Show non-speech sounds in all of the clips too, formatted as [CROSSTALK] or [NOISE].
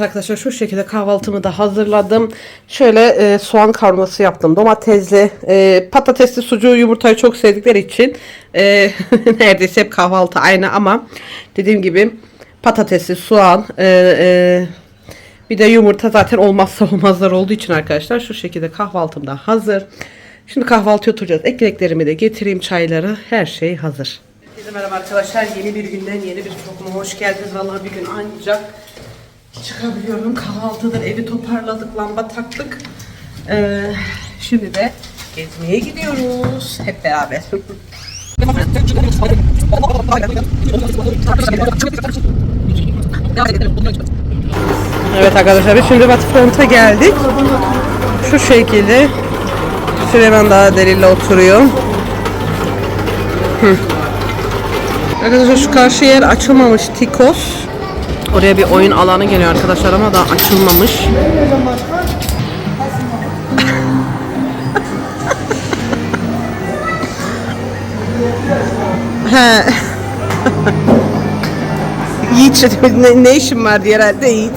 Arkadaşlar şu şekilde kahvaltımı da hazırladım. Şöyle e, soğan kavurması yaptım. Domatesli, e, patatesli sucuğu, yumurtayı çok sevdikleri için e, [LAUGHS] neredeyse hep kahvaltı aynı ama dediğim gibi patatesli, soğan, e, e, bir de yumurta zaten olmazsa [LAUGHS] olmazlar olduğu için arkadaşlar şu şekilde kahvaltım da hazır. Şimdi kahvaltıya oturacağız. Ekmeklerimi de getireyim, çayları, her şey hazır. Herkese merhaba arkadaşlar. Yeni bir günden yeni bir topluma hoş geldiniz. Vallahi bir gün ancak çıkabiliyorum. Kahvaltıdır, evi toparladık, lamba taktık. Ee, şimdi de gezmeye gidiyoruz hep beraber. Evet arkadaşlar biz şimdi Waterfront'a geldik. Şu şekilde Süleyman daha delille oturuyor. Hı. Arkadaşlar şu karşı yer açılmamış Tikos. Oraya bir oyun alanı geliyor arkadaşlar ama daha açılmamış. [LAUGHS] He. [LAUGHS] Yiğit ne, ne işin var diye herhalde Yiğit.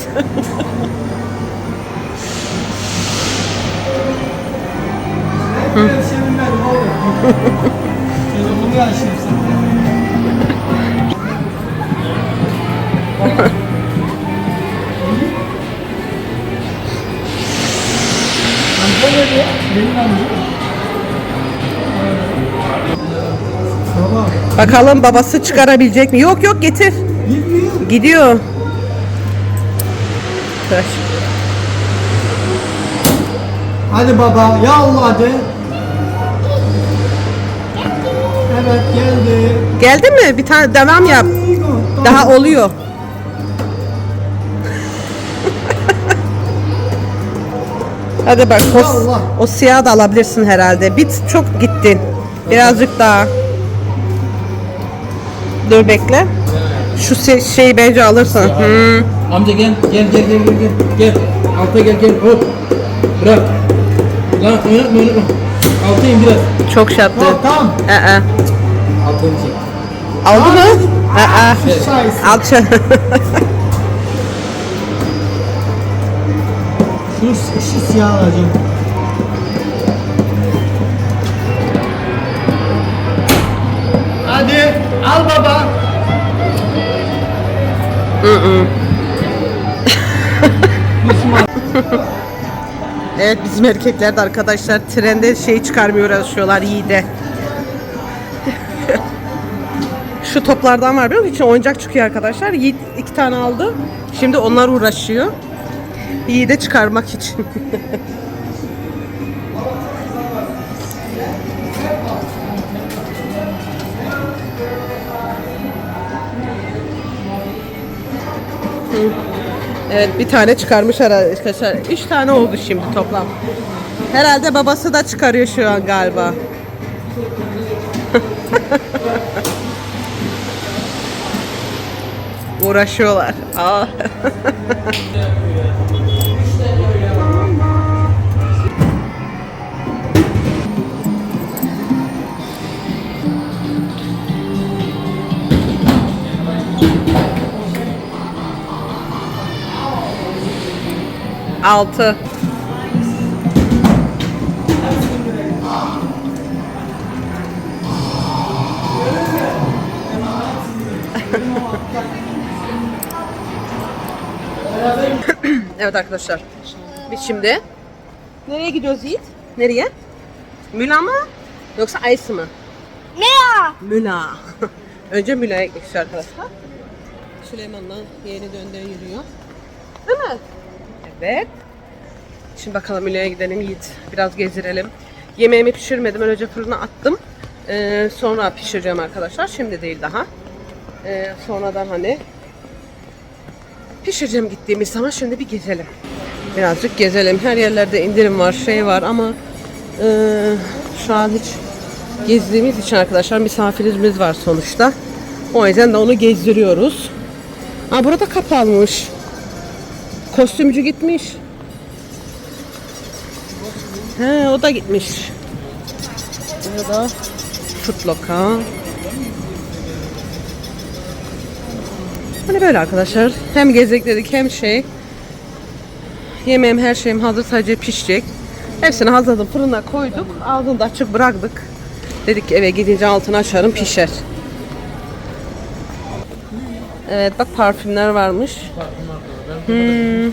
Telefonumu açayım sana. Ya? Benim Bakalım babası çıkarabilecek mi? Yok yok getir. gitmiyor. Gidiyor. Tıraş. Hadi baba, ya Allah de. Evet geldi. Geldi mi? Bir tane devam yap. Daha oluyor. Hadi bak o, Allah. o siyah da alabilirsin herhalde. Bit çok gittin. Birazcık daha. Dur bekle. Şu se- şeyi bence alırsın. Hmm. Amca gel, gel, gel, gel, gel, gel, gel. Alta gel, gel, hop. Bırak. Lan oynatma, oynatma. Alta in biraz. Çok şattı. Tamam, tamam. Aa. Alta inecek. Aldı mı? Aa. Sayesinde. Al şu- Şu, şu siyah alacağım. Hadi al baba. [LAUGHS] Evet bizim erkekler de arkadaşlar trende şey çıkarmıyor uğraşıyorlar Yiğit'e. [LAUGHS] Şu toplardan var biliyor musun? İçine oyuncak çıkıyor arkadaşlar. Yiğit iki tane aldı. Şimdi onlar uğraşıyor. Yiğit'e çıkarmak için. Evet bir tane çıkarmış arkadaşlar. Üç tane oldu şimdi toplam. Herhalde babası da çıkarıyor şu an galiba. [LAUGHS] Uğraşıyorlar. Aa. [LAUGHS] Altı. evet arkadaşlar. Biz şimdi nereye gidiyoruz Yiğit? Nereye? Müla mı? Yoksa Aysı mı? Müla. Müla. [LAUGHS] Önce Müla'ya gitmek istiyor arkadaşlar. Süleyman'la yeğeni döndüğü yürüyor. Değil mi? Evet. Şimdi bakalım Müle'ye gidelim Yiğit. Biraz gezdirelim. Yemeğimi pişirmedim. Önce fırına attım. Ee, sonra pişireceğim arkadaşlar. Şimdi değil daha. Ee, sonradan hani pişireceğim gittiğimiz zaman şimdi bir gezelim. Birazcık gezelim. Her yerlerde indirim var, şey var ama ee, şu an hiç gezdiğimiz için arkadaşlar misafirimiz var sonuçta. O yüzden de onu gezdiriyoruz. Aa burada kapalmış. Kostümcü gitmiş. He o da gitmiş. Burada Footlock'a. Hani böyle arkadaşlar. Hem gezdik dedik hem şey. Yemeğim her şeyim hazır sadece pişecek. Hepsini hazırladım fırına koyduk. Ağzını da açık bıraktık. Dedik ki eve gidince altını açarım pişer. Evet bak parfümler varmış. Hmm.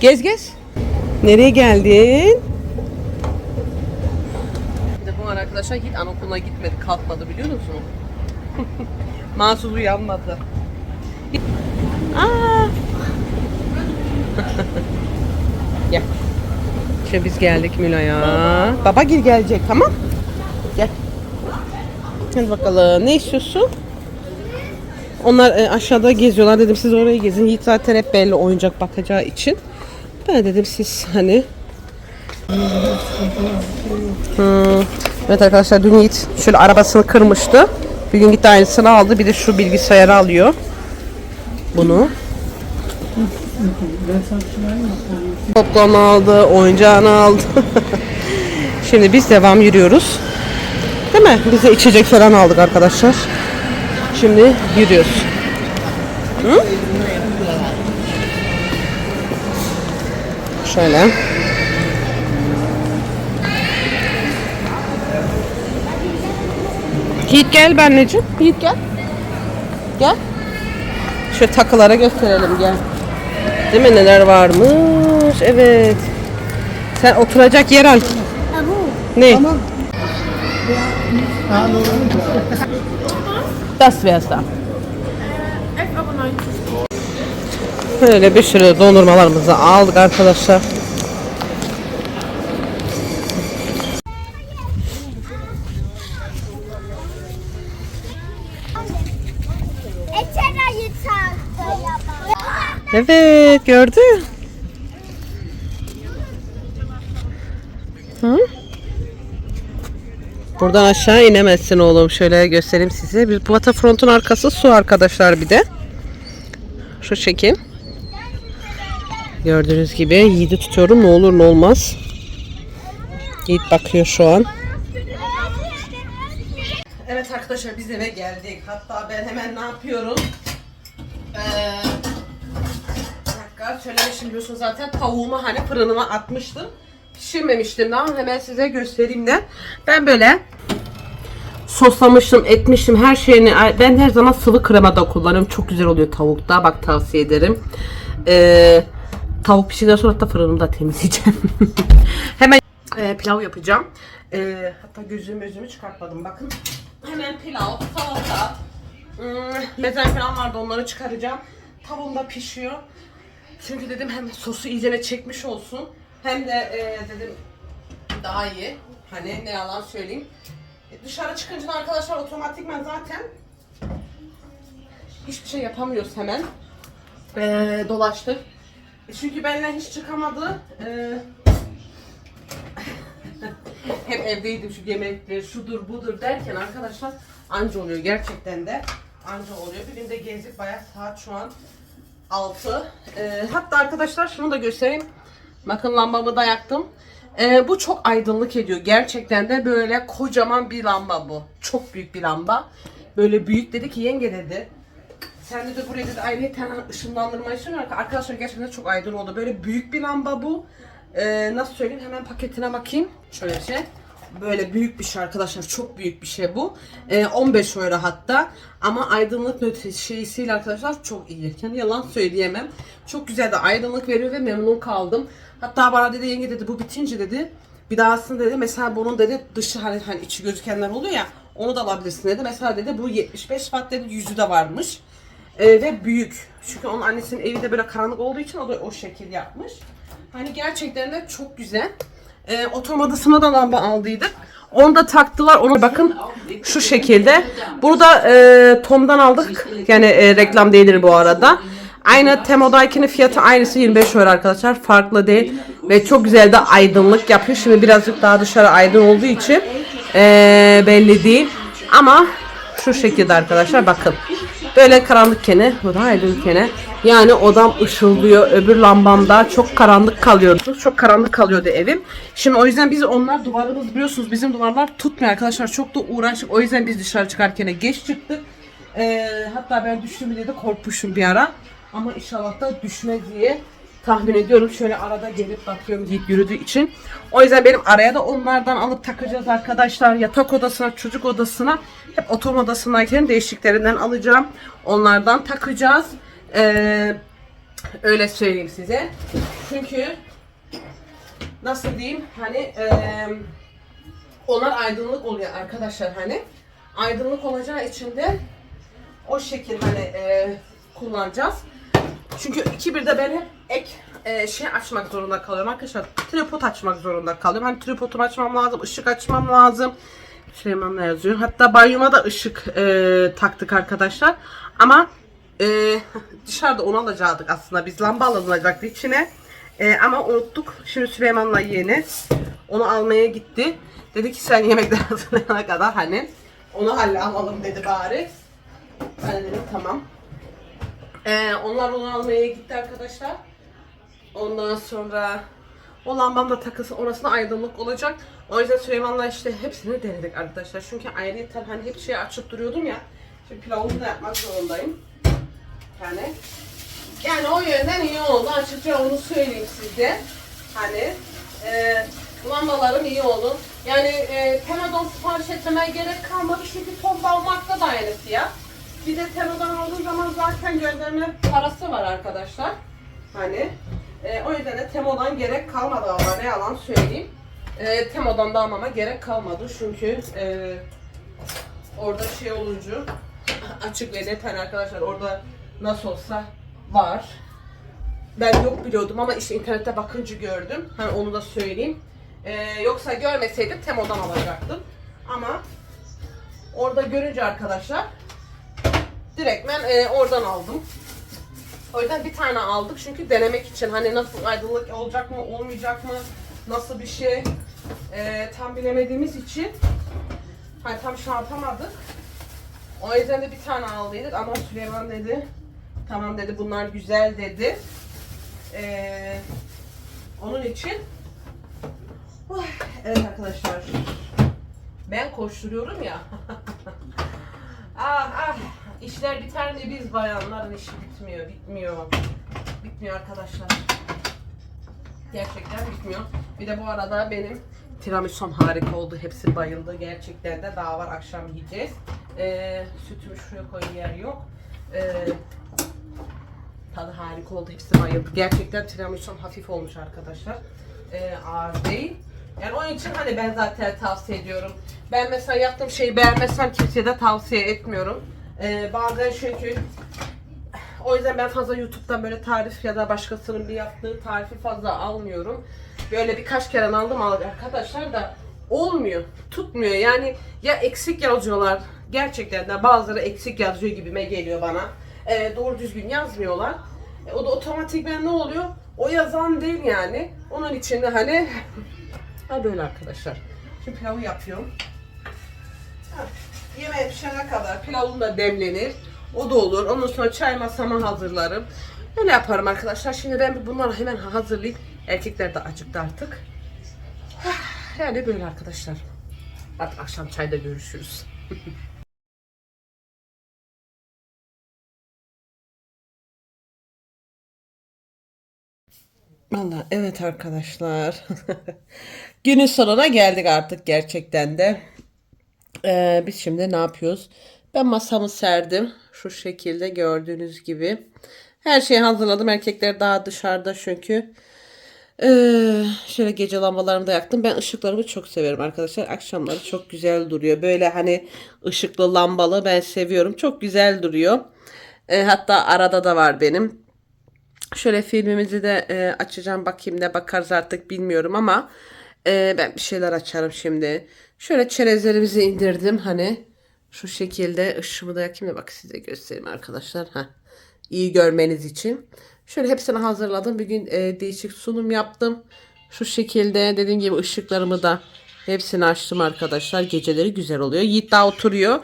Gez gez. Nereye geldin? Bir bu arkadaşlar hiç anaokuluna gitmedi, kalkmadı biliyor musun? [LAUGHS] Mahsus uyanmadı. Aa. [LAUGHS] Gel. İşte biz geldik Mila'ya. Baba gel gelecek tamam? Gel. Hadi bakalım. Ne istiyorsun? Onlar e, aşağıda geziyorlar. Dedim siz orayı gezin. Yiğit zaten hep belli oyuncak bakacağı için. Ben dedim siz hani Hmm. Evet arkadaşlar dün Yiğit şöyle arabasını kırmıştı. Bir gün gitti aynısını aldı. Bir de şu bilgisayarı alıyor. Bunu. Popcorn aldı, oyuncağını aldı. [LAUGHS] Şimdi biz devam yürüyoruz. Değil mi? Bize içecek falan aldık arkadaşlar. Şimdi yürüyoruz. Hı? Şöyle. Yiğit gel ben anneciğim. Yiğit gel. Gel. Şu takılara gösterelim gel. Değil mi neler varmış? Evet. Sen oturacak yer al. Ne? Das wär's da. Böyle bir sürü dondurmalarımızı aldık arkadaşlar. Evet gördün. Hı? Buradan aşağı inemezsin oğlum. Şöyle göstereyim size. Bir waterfront'un arkası su arkadaşlar bir de. Şu şekil. Gördüğünüz gibi Yiğit'i tutuyorum. Ne olur ne olmaz. Yiğit bakıyor şu an. Evet arkadaşlar biz eve geldik. Hatta ben hemen ne yapıyorum? Ee, bir dakika söylemişim biliyorsunuz zaten tavuğumu hani fırınıma atmıştım. Pişirmemiştim daha hemen size göstereyim de. Ben böyle soslamıştım, etmiştim her şeyini. Ben her zaman sıvı krema da kullanıyorum. Çok güzel oluyor tavukta. Bak tavsiye ederim. Ee, tavuk pişirdikten sonra da fırınımı da temizleyeceğim. [LAUGHS] hemen e, pilav yapacağım. E, hatta gözümü gözümü çıkartmadım bakın. Hemen pilav, salata, Hmm, mezen falan vardı onları çıkaracağım. Tavuğum da pişiyor. Çünkü dedim hem sosu iyicene çekmiş olsun. Hem de e, dedim daha iyi. Hani ne yalan söyleyeyim. E, dışarı çıkınca da arkadaşlar otomatikman zaten hiçbir şey yapamıyoruz hemen. E, dolaştık. E, çünkü benimle hiç çıkamadı. E, [LAUGHS] hep evdeydim şu yemekler, şudur budur derken arkadaşlar anca oluyor gerçekten de anca oluyor. Bir de gezdik bayağı saat şu an 6. Ee, hatta arkadaşlar şunu da göstereyim. Bakın lambamı da yaktım. Ee, bu çok aydınlık ediyor. Gerçekten de böyle kocaman bir lamba bu. Çok büyük bir lamba. Böyle büyük dedi ki yenge dedi. Sen de buraya dedi ayrıca ışınlandırma istiyorsun. Arkadaşlar gerçekten çok aydın oldu. Böyle büyük bir lamba bu. Ee, nasıl söyleyeyim hemen paketine bakayım. Şöyle bir şey. Böyle büyük bir şey arkadaşlar. Çok büyük bir şey bu. Ee, 15 euro hatta. Ama aydınlık şeysiyle arkadaşlar çok iyi. Yani yalan söyleyemem. Çok güzel de aydınlık veriyor ve memnun kaldım. Hatta bana dedi yenge dedi bu bitince dedi. Bir dahasını dedi mesela bunun dedi dışı hani, hani içi gözükenler oluyor ya onu da alabilirsin dedi. Mesela dedi bu 75 watt dedi yüzü de varmış. Ee, ve büyük. Çünkü onun annesinin evi de böyle karanlık olduğu için o da o şekil yapmış. Hani gerçekten de çok güzel. Ee, oturma odasına da lamba aldıydık. Onu da taktılar. Onu bakın şu şekilde. Bunu da e, Tom'dan aldık. Yani e, reklam değildir bu arada. Aynı Temo'dakinin fiyatı aynısı 25 euro arkadaşlar. Farklı değil. Ve çok güzel de aydınlık yapıyor. Şimdi birazcık daha dışarı aydın olduğu için e, belli değil. Ama şu şekilde arkadaşlar bakın. Böyle karanlıkken, bu da aydınken. Yani odam ışıldıyor. Öbür lambamda çok karanlık kalıyordu. Çok karanlık kalıyordu evim. Şimdi o yüzden biz onlar duvarımız biliyorsunuz bizim duvarlar tutmuyor arkadaşlar. Çok da uğraştık. O yüzden biz dışarı çıkarken geç çıktık. Ee, hatta ben düştüm diye de korkmuşum bir ara. Ama inşallah da düşmez diye tahmin ediyorum. Şöyle arada gelip bakıyorum Yiğit yürüdüğü için. O yüzden benim araya da onlardan alıp takacağız arkadaşlar. Yatak odasına, çocuk odasına, hep oturma odasındayken değişiklerinden alacağım. Onlardan takacağız. Ee, öyle söyleyeyim size. Çünkü nasıl diyeyim hani eee onlar aydınlık oluyor arkadaşlar hani aydınlık olacağı için de o şekil hani eee, kullanacağız. Çünkü iki bir de ben hep ek eee, şey açmak zorunda kalıyorum arkadaşlar. Tripod açmak zorunda kalıyorum. Hani tripodumu açmam lazım, ışık açmam lazım. Süleyman ne yazıyor? Hatta banyoma da ışık eee, taktık arkadaşlar. Ama eee, [LAUGHS] dışarıda onu alacaktık aslında. Biz lamba alacaktı içine. Eee, ama unuttuk. Şimdi Süleyman'la yeğeni onu almaya gitti. Dedi ki sen yemekler hazırlayana kadar hani onu halle alalım dedi bari. Ben de dedim tamam. Ee, onlar onu almaya gitti arkadaşlar. Ondan sonra o lambam da takılsın orasına aydınlık olacak. O yüzden Süleyman'la işte hepsini denedik arkadaşlar. Çünkü ayrıca hani hep şey açıp duruyordum ya. Şimdi pilavımı da yapmak zorundayım. Yani yani o yönden iyi oldu. Açıkça onu söyleyeyim size. Hani e, lambalarım iyi oldu. Yani e, Temadon sipariş etmeye gerek kalmadı. Çünkü top almakta da aynı fiyat. Bir de Temadon aldığım zaman zaten gönderme parası var arkadaşlar. Hani e, o yüzden de Temo'dan gerek kalmadı ama ne yalan söyleyeyim. E, Temo'dan da almama gerek kalmadı çünkü e, orada şey olunca açık ve net hani arkadaşlar orada nasıl olsa var. Ben yok biliyordum ama işte internette bakınca gördüm. Hani onu da söyleyeyim. Ee, yoksa görmeseydim Temo'dan alacaktım. Ama orada görünce arkadaşlar direkt ben e, oradan aldım. O yüzden bir tane aldık çünkü denemek için hani nasıl aydınlık olacak mı olmayacak mı nasıl bir şey e, tam bilemediğimiz için hani tam şey yapamadık. O yüzden de bir tane aldıydık ama Süleyman dedi tamam dedi bunlar güzel dedi. Ee, onun için Oy, evet arkadaşlar ben koşturuyorum ya [LAUGHS] ah ah işler biter mi biz bayanların işi bitmiyor bitmiyor bitmiyor arkadaşlar gerçekten bitmiyor bir de bu arada benim tiramisum harika oldu hepsi bayıldı gerçekten de daha var akşam yiyeceğiz ee, sütümü şuraya koyun yer yok ee, Tadı harika oldu. Hepsi bayıldı. Gerçekten tiramisum hafif olmuş arkadaşlar. Ee, ağır değil. Yani onun için hani ben zaten tavsiye ediyorum. Ben mesela yaptığım şeyi beğenmezsem kimseye de tavsiye etmiyorum. Ee, bazen çünkü o yüzden ben fazla YouTube'dan böyle tarif ya da başkasının bir yaptığı tarifi fazla almıyorum. Böyle birkaç kere aldım arkadaşlar da olmuyor. Tutmuyor. Yani ya eksik yazıyorlar. Gerçekten de bazıları eksik yazıyor gibime geliyor bana. Ee, doğru düzgün yazmıyorlar. E, o da otomatikmen ne oluyor? O yazan değil yani. Onun için de hani [LAUGHS] ha böyle arkadaşlar. Şimdi pilavı yapıyorum. Pişene kadar pilavım da demlenir. O da olur. Ondan sonra çay masama hazırlarım. Öyle yaparım arkadaşlar. Şimdi ben bunları hemen hazırlayayım. Erkekler de acıktı artık. [SIGHS] Yani böyle arkadaşlar. Artık akşam çayda görüşürüz. Valla evet arkadaşlar. Günün sonuna geldik artık gerçekten de. Ee, biz şimdi ne yapıyoruz? Ben masamı serdim. Şu şekilde gördüğünüz gibi. Her şeyi hazırladım. Erkekler daha dışarıda çünkü. Ee, şöyle gece lambalarımı da yaktım. Ben ışıklarımı çok severim arkadaşlar. Akşamları çok güzel duruyor. Böyle hani ışıklı lambalı ben seviyorum. Çok güzel duruyor. Ee, hatta arada da var benim. Şöyle filmimizi de e, açacağım bakayım ne bakarız artık bilmiyorum ama e, ben bir şeyler açarım şimdi. Şöyle çerezlerimizi indirdim hani şu şekilde ışığımı da yakayım da bak size göstereyim arkadaşlar. Heh. iyi görmeniz için. Şöyle hepsini hazırladım. Bir gün e, değişik sunum yaptım. Şu şekilde dediğim gibi ışıklarımı da hepsini açtım arkadaşlar. Geceleri güzel oluyor. Yiğit daha oturuyor.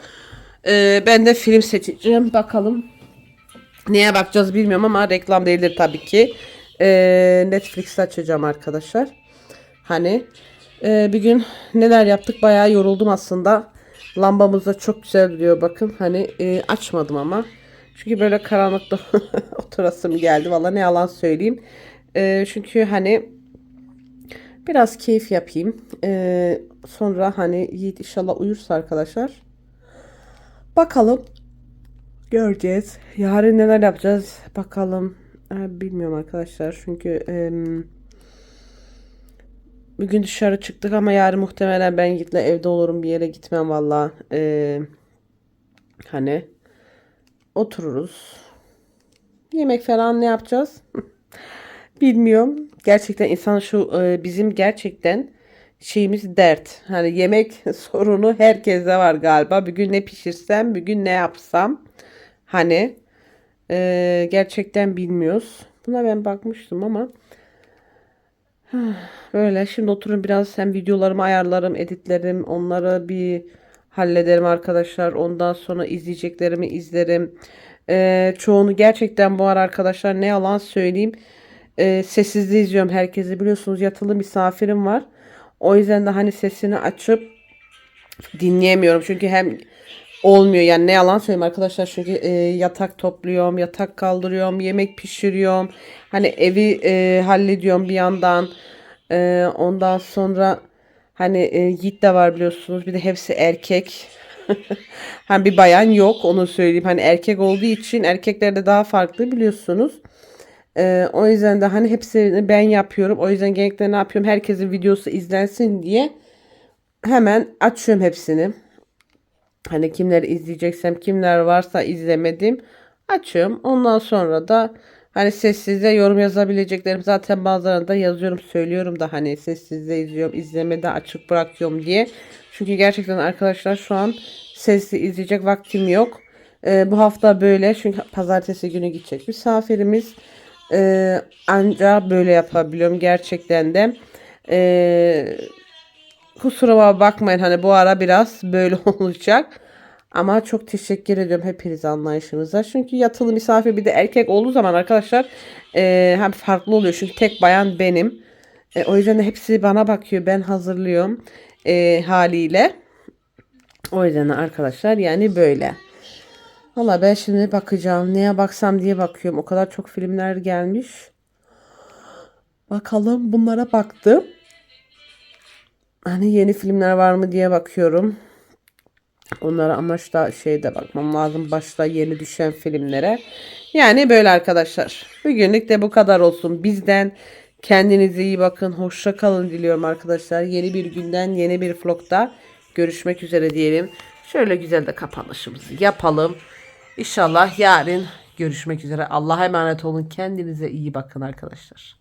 E, ben de film seçeceğim. Bakalım Neye bakacağız bilmiyorum ama reklam değildir tabii ki. Ee, Netflix'te açacağım arkadaşlar. Hani e, bir gün neler yaptık bayağı yoruldum aslında. Lambamız da çok güzel duruyor bakın. Hani e, açmadım ama. Çünkü böyle karanlıkta [LAUGHS] oturasım geldi. Valla ne yalan söyleyeyim. E, çünkü hani biraz keyif yapayım. E, sonra hani Yiğit inşallah uyursa arkadaşlar. Bakalım. Göreceğiz. Yarın neler yapacağız bakalım. E, bilmiyorum arkadaşlar çünkü em, bugün dışarı çıktık ama yarın muhtemelen ben Yiğit'le evde olurum bir yere gitmem valla. E, hani otururuz. Yemek falan ne yapacağız? [LAUGHS] Bilmiyorum. Gerçekten insan şu e, bizim gerçekten şeyimiz dert. Hani yemek [LAUGHS] sorunu herkeste var galiba. Bir gün ne pişirsem, bir gün ne yapsam. Hani e, gerçekten bilmiyoruz. Buna ben bakmıştım ama [SIGHS] böyle şimdi oturun biraz hem videolarımı ayarlarım, editlerim, onları bir hallederim arkadaşlar. Ondan sonra izleyeceklerimi izlerim. E, çoğunu gerçekten bu ara arkadaşlar ne yalan söyleyeyim e, sessizde izliyorum herkesi. Biliyorsunuz yatılı misafirim var. O yüzden de hani sesini açıp dinleyemiyorum. Çünkü hem olmuyor yani ne yalan söyleyeyim arkadaşlar. Çünkü e, yatak topluyorum, yatak kaldırıyorum, yemek pişiriyorum. Hani evi e, hallediyorum bir yandan. E, ondan sonra hani e, Yiğit de var biliyorsunuz. Bir de hepsi erkek. [LAUGHS] hani bir bayan yok onu söyleyeyim. Hani erkek olduğu için erkeklerde daha farklı biliyorsunuz. Ee, o yüzden de hani hepsini ben yapıyorum. O yüzden genellikle ne yapıyorum? Herkesin videosu izlensin diye hemen açıyorum hepsini. Hani kimleri izleyeceksem, kimler varsa izlemedim açıyorum. Ondan sonra da hani sessizde yorum yazabileceklerim zaten bazılarını da yazıyorum, söylüyorum da hani sessizde izliyorum, izlemede açık bırakıyorum diye. Çünkü gerçekten arkadaşlar şu an sesli izleyecek vaktim yok. Ee, bu hafta böyle çünkü pazartesi günü gidecek misafirimiz. Ee, anca böyle yapabiliyorum gerçekten de. Ee, kusuruma bakmayın hani bu ara biraz böyle [LAUGHS] olacak. Ama çok teşekkür ediyorum hepiniz anlayışınıza. Çünkü yatılı misafir bir de erkek olduğu zaman arkadaşlar e, hem farklı oluyor. Çünkü tek bayan benim. E, o yüzden de hepsi bana bakıyor. Ben hazırlıyorum e, haliyle. O yüzden de arkadaşlar yani böyle. Valla ben şimdi bakacağım. Neye baksam diye bakıyorum. O kadar çok filmler gelmiş. Bakalım bunlara baktım. Hani yeni filmler var mı diye bakıyorum. Onlara amaçta şeyde bakmam lazım. Başta yeni düşen filmlere. Yani böyle arkadaşlar. Bugünlük de bu kadar olsun. Bizden kendinize iyi bakın. Hoşça kalın diliyorum arkadaşlar. Yeni bir günden yeni bir vlogda görüşmek üzere diyelim. Şöyle güzel de kapanışımızı yapalım. İnşallah yarın görüşmek üzere. Allah'a emanet olun. Kendinize iyi bakın arkadaşlar.